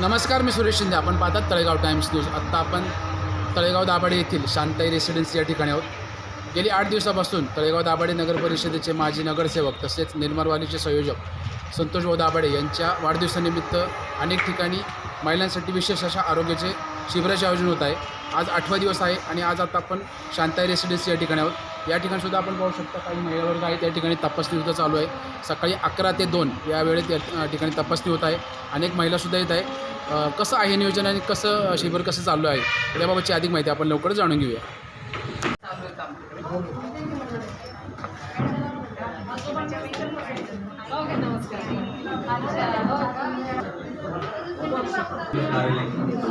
नमस्कार मी सुरेश शिंदे. आपण पाहतात तळेगाव टाइम्स न्यूज. आत्ता आपण तळेगाव दाभाडे येथील शांताई रेसिडेन्सी या ठिकाणी आहोत. गेली आठ दिवसापासून तळेगाव दाभाडे नगर परिषदेचे माजी नगरसेवक तसेच निर्मरवालीचे संयोजक संतोषभाऊ दाभाडे यांच्या वाढदिवसानिमित्त अनेक ठिकाणी महिलांसाठी विशेष अशा आरोग्याचे शिबिराचे आयोजन होत आहे. आज आठवा दिवस आहे आणि आज आता आपण शांताई रेसिडेन्सी या ठिकाणी आहोत. या ठिकाणी सुद्धा आपण पाहू शकता काही महिला वर्ग आहेत ठिकाणी तपासणी सुद्धा चालू आहे. सकाळी अकरा ते दोन या वेळेत या ठिकाणी तपासणी होत आहे. अनेक महिलासुद्धा येत आहे. कसं आहे नियोजन आणि कसं शिबिर कसं चालू आहे? याबाबतची अधिक माहिती आपण लवकर जाणून घेऊया.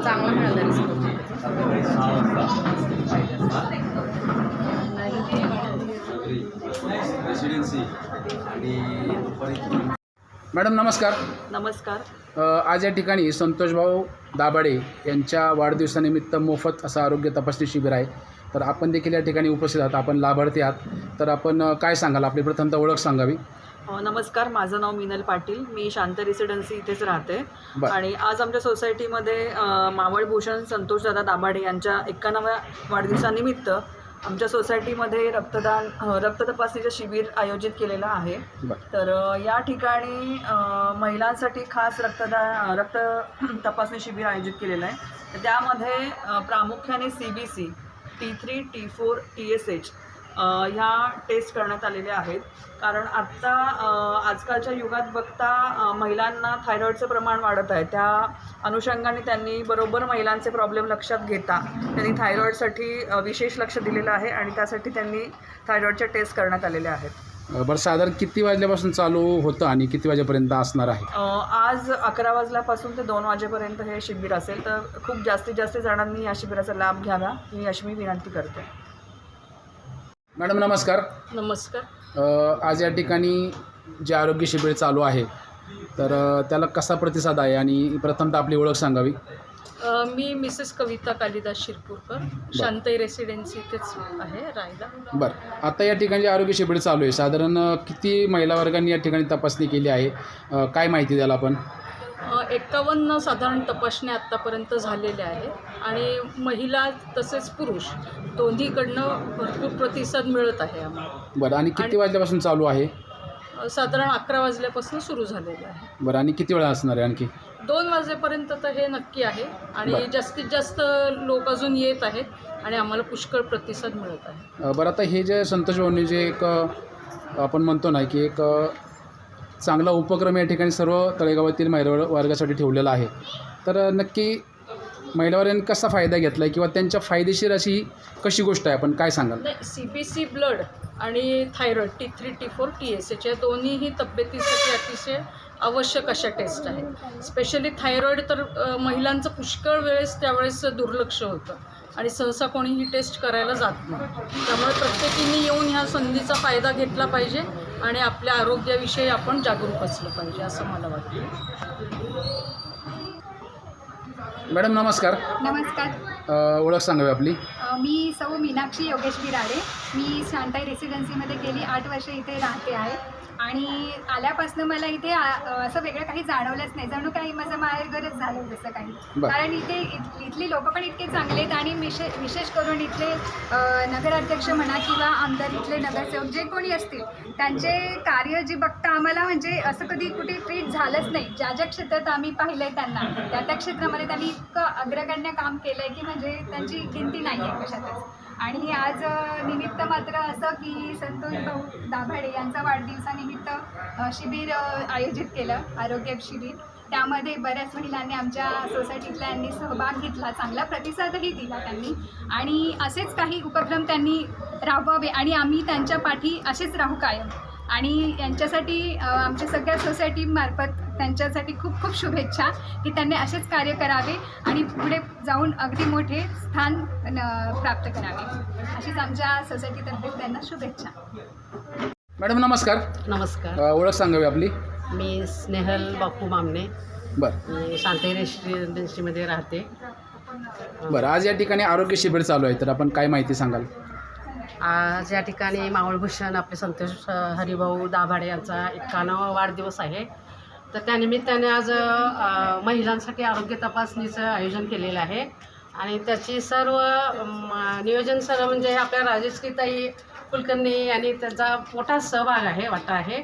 चांगला मिळाला. मॅडम नमस्कार. नमस्कार. अ, आज या ठिकाणी संतोषभाऊ दाभाडे यांच्या वाढदिवसानिमित्त मोफत असं आरोग्य तपासणी शिबिर आहे. तर आपण देखील या ठिकाणी उपस्थित आहात. आपण लाभार्थी आहात. तर आपण अ, काय सांगाल? आपली प्रथमतः ओळख सांगावी. अ, नमस्कार. माझं नाव मिनल पाटील. मी शांत रेसिडेन्सी इथेच राहते. बरं. आणि आज आमच्या सोसायटीमध्ये अ, मावळभूषण संतोषदादा दाभाडे यांच्या एकाण्णव्या वाढदिवसानिमित्त आमच्या सोसायटीमध्ये रक्तदान रक्त तपासणीचं शिबिर आयोजित केलेलं आहे. तर या ठिकाणी महिलांसाठी खास रक्तदान रक्त तपासणी शिबिर आयोजित केलेलं आहे. त्यामध्ये प्रामुख्याने C B C T three T four T S H ह्या टेस्ट करण्यात आलेल्या आहेत. कारण आत्ता आजकालच्या युगात बघता महिलांना थायरॉईडचं प्रमाण वाढत आहे. त्या अनुषंगाने त्यांनी बरोबर महिलांचे प्रॉब्लेम लक्षात घेता. त्यांनी थायरॉईडसाठी विशेष लक्ष दिलेलं आहे आणि त्यासाठी त्यांनी थायरॉईडच्या टेस्ट करण्यात आलेल्या आहेत. बरं साधारण किती वाजल्यापासून चालू होतं आणि किती वाजेपर्यंत असणार आहे? आज अकरा वाजल्यापासून ते दोन वाजेपर्यंत हे शिबिर असेल. तर खूप जास्तीत जास्त जणांनी या शिबिराचा लाभ घ्यावा. मी अशी मी विनंती करते. मॅडम नमस्कार. नमस्कार. अ, आज या ठिकाणी जे आरोग्य शिबिर चालू आहे तर अ, त्याला कसा प्रतिसाद आहे आणि प्रथमतः आपली ओळख सांगावी. अ, मी मिसेस कविता कालिदास शिरपूरकर शांतई रेसिडेन्सी इथेच आहे राहायला. बरं. आता या ठिकाणी जे आरोग्य शिबिर चालू आहे. साधारण अ, किती महिला वर्गांनी या ठिकाणी तपासणी केली आहे? अ, काय माहिती द्याल आपण? अ, एकावन्न साधारण तपासण्या आत्तापर्यंत झालेल्या आहेत आणि महिला तसेच पुरुष दोन्हीकडनं भरपूर प्रतिसाद मिळत आहे आम्हाला. बरं आणि किती आणि- वाजल्यापासून चालू आहे? साधारण अकरा वाजल्यापासून सुरू झालेलं आहे. बरं आणि किती वेळा असणार आहे आणखी? दोन वाजेपर्यंत तर हे नक्की आहे आणि बरं. जास्तीत जास्त लोक अजून येत आहेत आणि आम्हाला पुष्कळ प्रतिसाद मिळत आहे. अ, बरं आता हे जे संतोष भाऊंनी जे एक अ, आपण म्हणतो ना की एक अ, चांगला उपक्रम या ठिकाणी सर्व तळेगावातील महिला वर्गासाठी ठेवलेला आहे. तर नक्की महिलावर्यांनी कसा फायदा घेतला आहे किंवा त्यांच्या फायदेशीर अशी कशी गोष्ट आहे? आपण काय सांगाल? सी बी सी ब्लड आणि thyroid T three T four T S H या दोन्हीही तब्येतीसाठी अतिशय आवश्यक अशा टेस्ट आहेत. स्पेशली थायरॉईड तर महिलांचं पुष्कळ वेळेस त्यावेळेस दुर्लक्ष होतं आणि सहसा कोणी ही टेस्ट करायला जात नाही. त्यामुळे प्रत्येकीने येऊन ह्या संधीचा फायदा घेतला पाहिजे. आणि आपल्या आरोग्याविषयी आपण जागरूक असलं पाहिजे असं मला वाटतं. मॅडम नमस्कार. नमस्कार. अ, ओळख सांगावी आपली. मी सौ मीनाक्षी योगेश बिराडे. मी शांताई रेसिडेन्सीमध्ये गेली आठ वर्ष इथे राहते आहे. आणि आल्यापासून मला इथे आ- असं वेगळं काही जाणवलंच नाही. जणू काही माझं माहेरघरच झालं जसं काही. बरं. कारण इथे इत- इथली लोकं पण इतके चांगले आहेत आणि विशे विशेष करून इथले अ, नगराध्यक्ष म्हणा किंवा आमदार इथले नगरसेवक जे कोणी असतील त्यांचे कार्य जे बघता आम्हाला म्हणजे असं कधी कुठे ट्रीट झालंच नाही. ज्या ज्या क्षेत्रात आम्ही पाहिलं आहे त्यांना त्या त्या क्षेत्रामध्ये त्यांनी इतकं अग्रगण्य काम केलं आहे की म्हणजे त्यांची गिनती नाही आहे कशातच. आणि आज निमित्त मात्र असं की संतोष भाऊ दाभाडे यांचा वाढदिवसानिमित्त शिबिर आयोजित केलं आरोग्य शिबिर. त्यामध्ये बऱ्याच महिलांनी आमच्या सोसायटीतल्यांनी सहभाग घेतला चांगला प्रतिसादही दिला त्यांनी. आणि असेच काही उपक्रम त्यांनी राबवावे आणि आम्ही त्यांच्या पाठी असेच राहू कायम. आणि यांच्यासाठी आमच्या सगळ्या सोसायटीमार्फत त्यांच्यासाठी खूप खूप शुभेच्छा की त्यांनी असेच कार्य करावे आणि पुढे जाऊन अगदी मोठे स्थान न- प्राप्त करावे. अशीच आमच्या सोसायटीतर्फे त्यांना शुभेच्छा. मॅडम नमस्कार. नमस्कार. ओळख सांगावी आपली? मी स्नेहल बापू मामणे. बरं. मी शांती रेसिडेन्सीमध्ये राहते. बरं आज या ठिकाणी आरोग्य शिबिर चालू आहे तर आपण काय माहिती सांगाल? आज या ठिकाणी मावळभूषण आपले संतोष हरिभाऊ दाभाडे यांचा एकावन्नावा वाढदिवस आहे. तर त्यानिमित्ताने आज महिलांसाठी आरोग्य तपासणीचं आयोजन केलेलं आहे. आणि त्याची सर्व नियोजन सर्व म्हणजे आपल्या राजश्रीताई कुलकर्णी आणि त्यांचा मोठा सहभाग आहे वाटा आहे.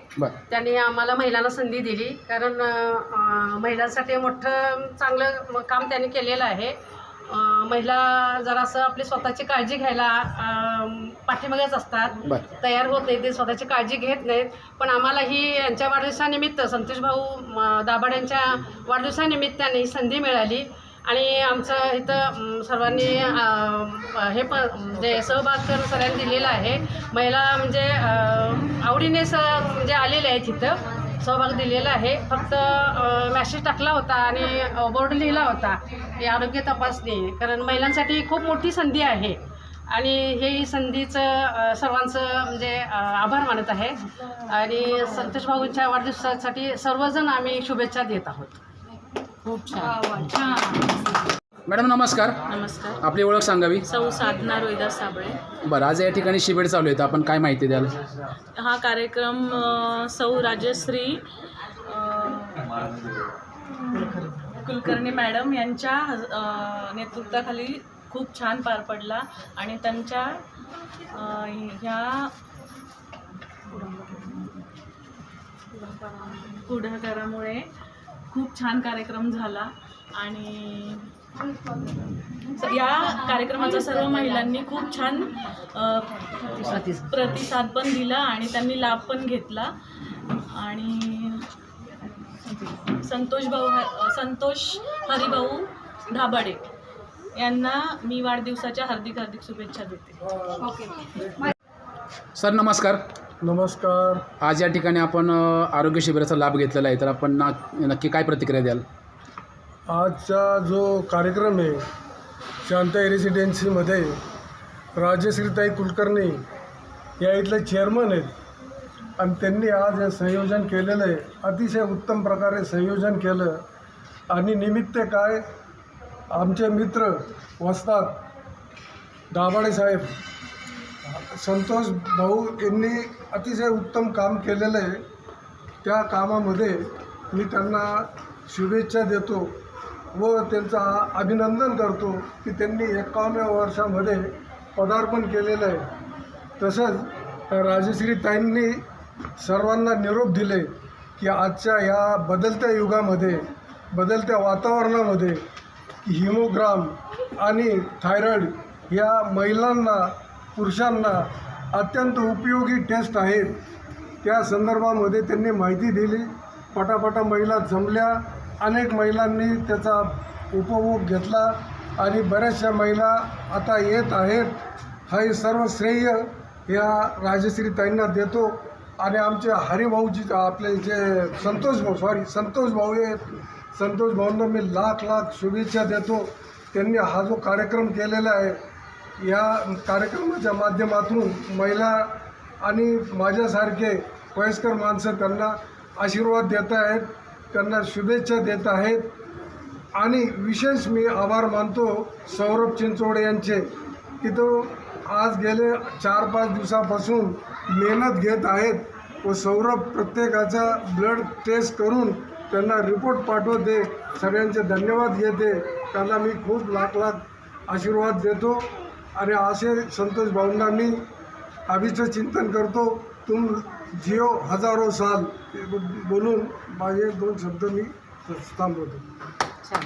त्यांनी आम्हाला महिलांना संधी दिली. कारण महिलांसाठी मोठं चांगलं काम त्यांनी केलेलं आहे. महिला जरासं आपली स्वतःची काळजी घ्यायला पाठीमागेच असतात. तयार होत नाही ते स्वतःची काळजी घेत नाहीत. पण आम्हाला ही यांच्या वाढदिवसानिमित्त संतोष भाऊ दाभाड यांच्या वाढदिवसानिमित्ताने ही संधी मिळाली. आणि आमचं इथं सर्वांनी हे पण म्हणजे सहभाग तर सगळ्यांनी दिलेला आहे. महिला म्हणजे आवडीने स म्हणजे आलेले आहेत इथं. सहभाग दिलेला आहे. फक्त मॅसेज टाकला होता आणि बोर्ड लिहिला होता. ही आरोग्य तपासणी कारण महिलांसाठी ही खूप मोठी संधी आहे. आणि हे संधीचं सर्वांचं म्हणजे आभार मानत आहे. आणि संतोष भाऊंच्या वाढदिवसासाठी सर्वजण आम्ही शुभेच्छा देत आहोत. खूप छान. मॅडम नमस्कार. नमस्कार. आपली ओळख सांगावी. सौ साधना रोहिदास साबळे. बरं आज या ठिकाणी शिबिर चालू आहे तर आपण काय माहिती द्याल? हा कार्यक्रम अ, सौ राजश्री अ, कुलकर्णी मॅडम यांच्या अ, नेतृत्वाखाली खूप छान पार पडला आणि त्यांच्या अ, ह्या पुढाकारामुळे खूप छान कार्यक्रम झाला आणि या कार्यक्रमाचा सर्व महिलांनी खूप छान प्रतिसाद पण दिला आणि त्यांनी लाभ पण घेतला. आणि संतोष भाऊ संतोष हरिभाऊ धाबाडे यांना मी वाढदिवसाच्या हार्दिक हार्दिक शुभेच्छा देते. सर नमस्कार. नमस्कार. आज या ठिकाणी आपण आरोग्य शिबिराचा लाभ घेतलेला आहे. तर आपण ना नक्की काय प्रतिक्रिया द्याल? आजचा जो कार्यक्रम आहे शांताई रेसिडेन्सीमध्ये राजश्रीताई कुलकर्णी या इथले चेअरमन आहेत. आणि त्यांनी आज हे संयोजन केलेलं आहे. अतिशय उत्तम प्रकारे संयोजन केलं. आणि निमित्त काय आमचे मित्र वसतात दाभाडे साहेब संतोष भाऊ यांनी अतिशय उत्तम काम केलेलं आहे. त्या कामामध्ये मी त्यांना शुभेच्छा देतो. व त्यांचा अभिनंदन करतो की त्यांनी एकाव्या वर्षामध्ये पदार्पण केलेलं आहे. तसंच राजश्री ताईंनी सर्वांना निरोप दिले की आजच्या या बदलत्या युगामध्ये बदलत्या वातावरणामध्ये हिमोग्राम आणि थायरॉईड या महिलांना पुरुषांना अत्यंत उपयोगी टेस्ट आहेत. त्या संदर्भामध्ये त्यांनी माहिती दिली. पटापटा महिला जमल्या. अनेक महिलांनी त्याचा उपभोग घेतला आणि बऱ्याचशा महिला आता येत आहेत. हा हे सर्व श्रेय या राजश्रीताईंना देतो. आणि आमचे हरिभाऊजी आपले जे संतोष भाऊ सॉरी संतोष भाऊ आहेत. संतोष भाऊंना मी लाख लाख शुभेच्छा देतो. त्यांनी हा जो कार्यक्रम केलेला आहे या कार्यक्रमाच्या माध्यमातून महिला आणि माझ्यासारखे वयस्कर माणसं त्यांना आशीर्वाद देत आहेत. त्यांना शुभेच्छा देत आहेत. आणि विशेष मी आभार मानतो सौरभ चिंचोडे यांचे की तो आज गेले चार पाच दिवसापासून मेहनत घेत आहेत व सौरभ प्रत्येकाचा ब्लड टेस्ट करून त्यांना रिपोर्ट पाठवते. सगळ्यांचे धन्यवाद घेते. त्यांना मी खूप लाख लाख आशीर्वाद देतो. आणि असे संतोष भाऊंना मी अभिचं चिंतन करतो. तुम जिओ हजारो साल बोलून माझे दोन शब्द मी थांबवतो छान.